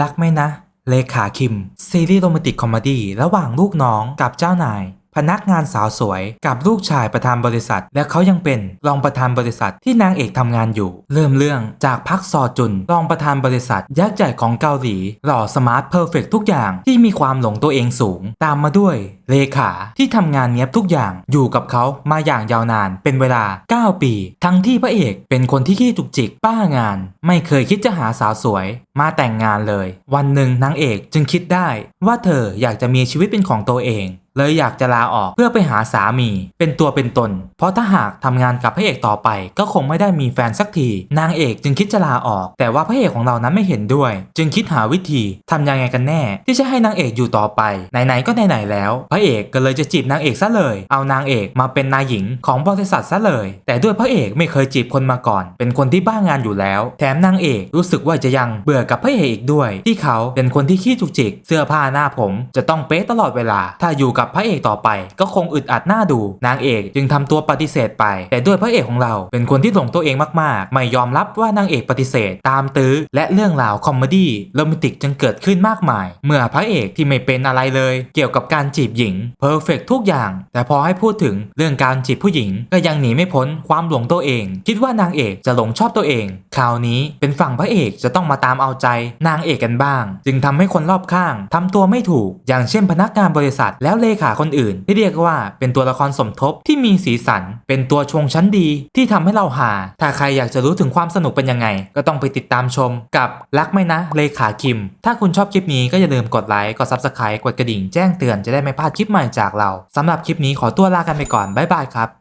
รักไหมนะ เลขาคิม ซีรีส์โรแมนติกคอมเมดี้ระหว่างลูกน้องกับเจ้านาย พนักงานสาวสวยกับลูกชายประธานบริษัท และเขายังเป็นรองประธานบริษัทที่นางเอกทำงานอยู่ เริ่มเรื่องจากพักซอจุนรองประธานบริษัท ยักษ์ใหญ่ของเกาหลี หล่อสมาร์ทเพอร์เฟกทุกอย่างที่มีความหลงตัวเองสูง ตามมาด้วยเลขาที่ทำงานเนี้ยบทุกอย่างอยู่กับเขามาอย่างยาวนานเป็นเวลา 9 ปี ทั้งที่พระเอกเป็นคนที่ขี้จุกจิกป้างาน ไม่เคยคิดจะหาสาวสวย มาแต่งงานเลย วันหนึ่งนางเอกจึงคิดได้ว่าเธออยากจะมีชีวิตเป็นของตัวเอง เลยอยากจะลาออกเพื่อไปหาสามี เป็นตัวเป็นตน เพราะถ้าหากทำงานกับพระเอกต่อไป ก็คงไม่ได้มีแฟนสักที นางเอกจึงคิดจะลาออก แต่ว่าพระเอกของเรานั้นไม่เห็นด้วย จึงคิดหาวิธีทำยังไงกันแน่ ที่จะให้นางเอกอยู่ต่อไป ไหนๆก็ไหนๆแล้ว พระเอกก็เลยจะจีบนางเอกซะเลย เอานางเอกมาเป็นนายหญิงของบริษัทซะเลย แต่ด้วยพระเอกไม่เคยจีบคนมาก่อน เป็นคนที่บ้างานอยู่แล้ว แถมนางเอกรู้สึกว่าจะยังเบื่อกับพระเอกอีกด้วย ที่เขาเป็นคนที่ขี้จุกจิก เสื้อผ้าหน้าผม จะต้องเป๊ะตลอดเวลา ถ้าอยู่กับับพระเอกต่อไป ก็คงอึดอัดหน้าดู นางเอกจึงทำตัวปฏิเสธไป แต่ด้วยพระเอกของเราเป็นคนที่หลงตัวเองมากๆ ไม่ยอมรับว่านางเอกปฏิเสธ ตามตื้อ และเรื่องราวคอมเมดี้โรแมนติกจึงเกิดขึ้นมากมาย เมื่อพระเอกที่ไม่เป็นอะไรเลย เกี่ยวกับการจีบหญิงเพอร์เฟกทุกอย่าง แต่พอให้พูดถึงเรื่องการจีบผู้หญิง ก็ยังหนีไม่พ้นความหลงตัวเอง คิดว่านางเอกจะหลงชอบตัวเอง คราวนี้เป็นฝั่งพระเอกจะต้องมาตามเอาใจ นางเอกกันบ้าง จึงทำให้คนรอบข้างทำตัวไม่ถูก อย่างเช่นพนักงานบริษัทแล้วเลขาคนอื่น ที่เรียกว่าเป็นตัวละครสมทบที่มีสีสัน เป็นตัวชงชั้นดี ที่ทำให้เราหา ถ้าใครอยากจะรู้ถึงความสนุกเป็นยังไง ก็ต้องไปติดตามชม กับรักไหมนะเลขาคิม ถ้าคุณชอบคลิปนี้ก็อย่าลืมกดไลค์กด subscribe กดกระดิ่งแจ้งเตือนจะได้ไม่พลาดคลิปใหม่จากเราสำหรับคลิปนี้ขอตัวลากันไปก่อนบ๊ายบายครับ